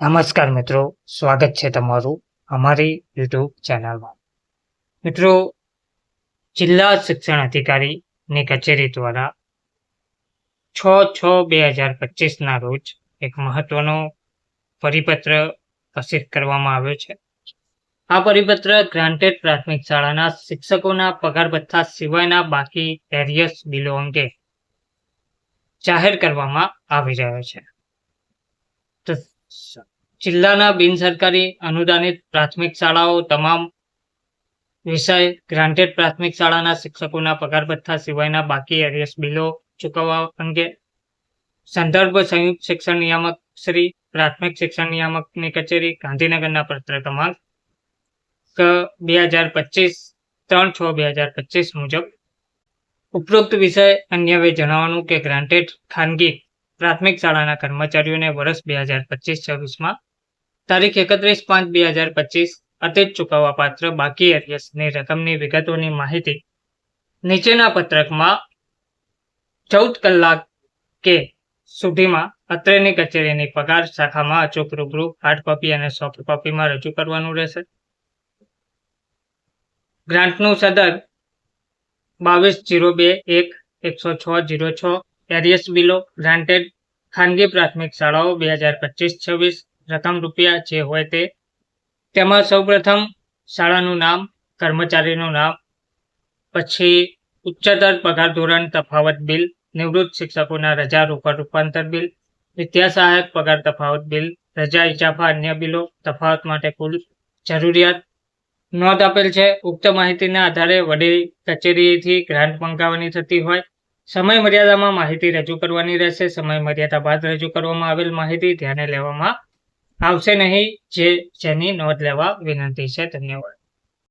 નમસ્કાર મિત્રો, સ્વાગત છે તમારું અમારી યુટ્યુબ ચેનલમાં. મિત્રો, જિલ્લા શિક્ષણ અધિકારીની કચેરી દ્વારા છ છ બે હજાર પચીસના રોજ એક મહત્વનો પરિપત્ર પ્રસિદ્ધ કરવામાં આવ્યો છે. આ પરિપત્ર ગ્રાન્ટેડ પ્રાથમિક શાળાના શિક્ષકોના પગાર ભથ્થા સિવાયના બાકી એરિયસ બિલો અંગે જાહેર કરવામાં આવી રહ્યો છે. તો જિલ્લાના બિનસરકારી અનુદાનિત પ્રાથમિક શાળાઓ તમામ વિષય ગ્રાન્ટેડ પ્રાથમિક શાળાના શિક્ષકોના પગાર ભથ્થા સિવાયના બાકી એરિયસ બિલો ચૂકવવા અંગે સંદર્ભ સંયુક્ત શિક્ષણ નિયામક શ્રી પ્રાથમિક શિક્ષણ નિયામકની કચેરી ગાંધીનગરના પત્ર ક્રમાંક બે હજાર પચીસ ત્રણ છ બે હજાર પચીસ મુજબ ઉપરોક્ત વિષય અન્યવે જણાવવાનું કે ગ્રાન્ટેડ ખાનગી પ્રાથમિક શાળાના કર્મચારીઓને વર્ષ બે હજાર પચીસ છવ્વીસમાં તારીખ એકત્રીસ પાંચ બે હજાર પચીસ અતે જ ચૂકવવા પાત્ર બાકી એરિયસની રકમની વિગતોની માહિતી નીચેના પત્રકમાં ચૌદ કલાક કે સુધીમાં અત્રેની કચેરીની પગાર શાખામાં અચૂક રૂબરૂ હાર્ડ કોપી અને સોફ્ટ કોપીમાં રજૂ કરવાનું રહેશે. ગ્રાન્ટનું સદર બાવીસ જીરો બે એક એકસો છ જીરો છ એરિયસ બિલો ગ્રાન્ટેડ ખાનગી પ્રાથમિક શાળાઓ બે હજાર પચીસ છવ્વીસ, રકમ રૂપિયા જે હોય તે. તેમાં સૌપ્રથમ શાળાનું નામ, કર્મચારીનું નામ, પછી ઉચ્ચતર પગાર ધોરણ તફાવત બિલ, નિવૃત્ત શિક્ષકોના રજા રોકડ રૂપાંતર બિલ વિદ્યા સહાયક પગાર તફાવત બિલ, રજા ઇજાફા અન્ય બિલો, તફાવત માટે કુલ જરૂરિયાત. નોંધ આપેલ છે, ઉક્ત માહિતીના આધારે વડી કચેરીથી ગ્રાન્ટ મંગાવવાની થતી હોય. સમય મર્યાદામાં માહિતી રજૂ કરવાની રહેશે. સમય મર્યાદા બાદ રજૂ કરવામાં આવેલ માહિતી ધ્યાને લેવામાં આવશે નહીં, જે જેની નોંધ લેવા વિનંતી છે. ધન્યવાદ.